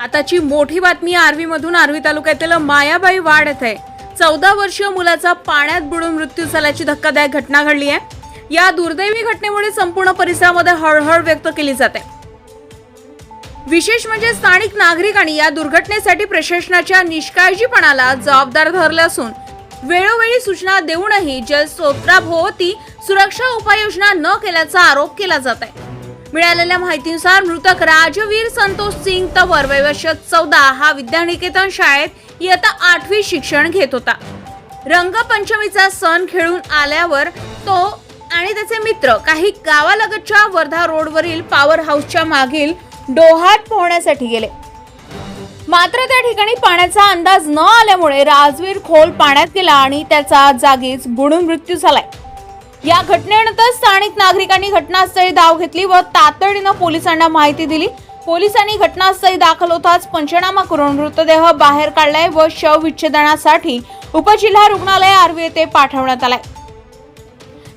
आताची मोठी बातमी आर्वी मधून आर्वी तालुक्यातील मायाबाई वाड येथे. चौदा वर्षीय मुलाचा पाण्यात बुडून मृत्यू झाल्याची धक्कादायक घटना घडली आहे. या दुर्दैवी घटनेमुळे संपूर्ण परिसरामध्ये हळहळ व्यक्त केली जाते. विशेष म्हणजे स्थानिक नागरिकांनी या दुर्घटनेसाठी प्रशासनाच्या निष्काळजीपणाला जबाबदार धरले असून वेळोवेळी सूचना देऊनही जलस्रोत्राभोवती सुरक्षा उपाययोजना न केल्याचा आरोप केला जात आहे. मिळालेल्या माहितीनुसार मृतक राजवीर संतोष सिंग तवर वयवर्ष चौदा हा विद्यानिकेतन शाळेत इयत्ता आठवी शिक्षण घेत होता. रंगपंचमीचा सण खेळून आल्यावर तो आणि त्याचे मित्र काही गावालगतच्या वर्धा रोडवरील पॉवर हाऊसच्या मागील डोहात पोहण्यासाठी गेले. मात्र त्या ठिकाणी पाण्याचा अंदाज न आल्यामुळे राजवीर खोल पाण्यात गेला आणि त्याचा जागीच बुडून मृत्यू झालाय. या घटनेनंतर स्थानिक नागरिकांनी घटनास्थळी धाव घेतली व तातडीनं पोलिसांना माहिती दिली. पोलिसांनी घटनास्थळी दाखल होताच पंचनामा करून मृतदेह बाहेर काढलाय व शव विच्छेदनासाठी उपजिल्हा रुग्णालय आर्वी येथे पाठवण्यात आलाय.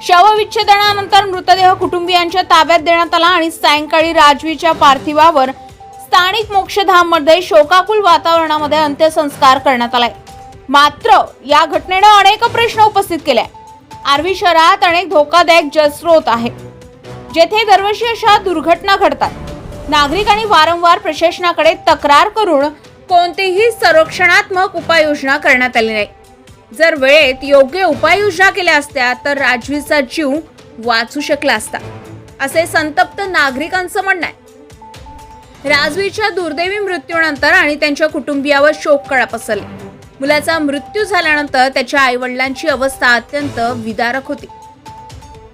शवविच्छेदनानंतर मृतदेह कुटुंबियांच्या ताब्यात देण्यात आला आणि सायंकाळी राजवीच्या पार्थिवावर स्थानिक मोक्षधाममध्ये शोकाकुल वातावरणामध्ये अंत्यसंस्कार करण्यात आलाय. मात्र या घटनेनं अनेक प्रश्न उपस्थित केले आर्वी शहरात अनेक धोकादायक जलस्रोत आहे जेथे दरवर्षी अशा दुर्घटना घडतात. नागरिकांनी वारंवार प्रशासनाकडे तक्रार करून कोणतीही संरक्षणात्मक उपाययोजना करण्यात आली नाही. जर वेळेत योग्य उपाययोजना केल्या असत्या तर राजवीचा जीव वाचू शकला असता असे संतप्त नागरिकांचं म्हणणं आहे. राजवीच्या दुर्दैवी मृत्यूनंतर आणि त्यांच्या कुटुंबियावर शोककळा पसरली. मुलाचा मृत्यू झाल्यानंतर त्याच्या आईवडिलांची अवस्था अत्यंत विदारक होती.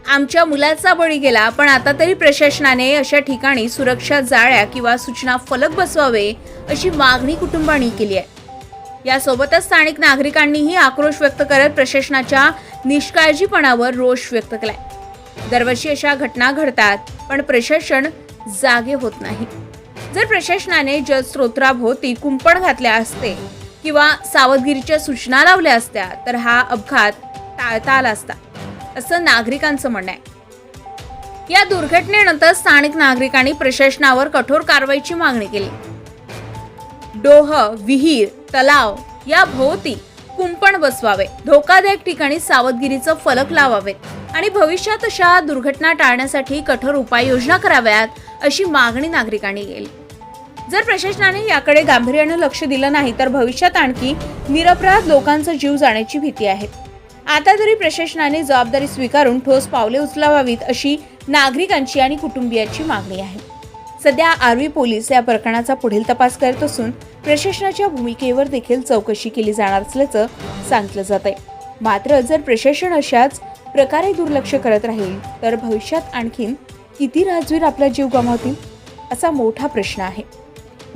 आमच्या मुलाचा बळी गेला पण आता तरी प्रशासनाने अशा ठिकाणी सुरक्षा जाळ्या किंवा सूचना फलक बसवावे अशी मागणी कुटुंबांनी केली आहे. यासोबतच स्थानिक नागरिकांनीही आक्रोश व्यक्त करत प्रशासनाच्या निष्काळजीपणावर रोष व्यक्त केलाय. दरवर्षी अशा घटना घडतात पण प्रशासन जागे होत नाही. जर प्रशासनाने जलस्रोत्राभोवती कुंपण घातले असते किंवा सावधगिरीच्या सूचना लावल्या असत्या तर हा अपघात टाळता आला असता असं नागरिकांचं म्हणणं आहे. या दुर्घटनेनंतर स्थानिक नागरिकांनी प्रशासनावर कठोर कारवाईची मागणी केली. डोह विहीर तलाव या भोवती कुंपण बसवावे धोकादायक ठिकाणी सावधगिरीचं फलक लावावेत आणि भविष्यात अशा दुर्घटना टाळण्यासाठी कठोर उपाययोजना कराव्यात अशी मागणी नागरिकांनी केली. जर प्रशासनाने याकडे गांभीर्यानं लक्ष दिलं नाही तर भविष्यात आणखी निरपराध लोकांचा जीव जाण्याची भीती आहे. आता तरी प्रशासनाने जबाबदारी स्वीकारून ठोस पावले उचलावावीत अशी नागरिकांची आणि कुटुंबियांची मागणी आहे. सध्या आर्वी पोलीस या प्रकरणाचा पुढील तपास करत असून प्रशासनाच्या भूमिकेवर देखील चौकशी केली जाणार असल्याचं सांगितलं जात आहे. मात्र जर प्रशासन अशाच प्रकारे दुर्लक्ष करत राहील तर भविष्यात आणखीन किती राजवीर आपला जीव गमावतील असा मोठा प्रश्न आहे.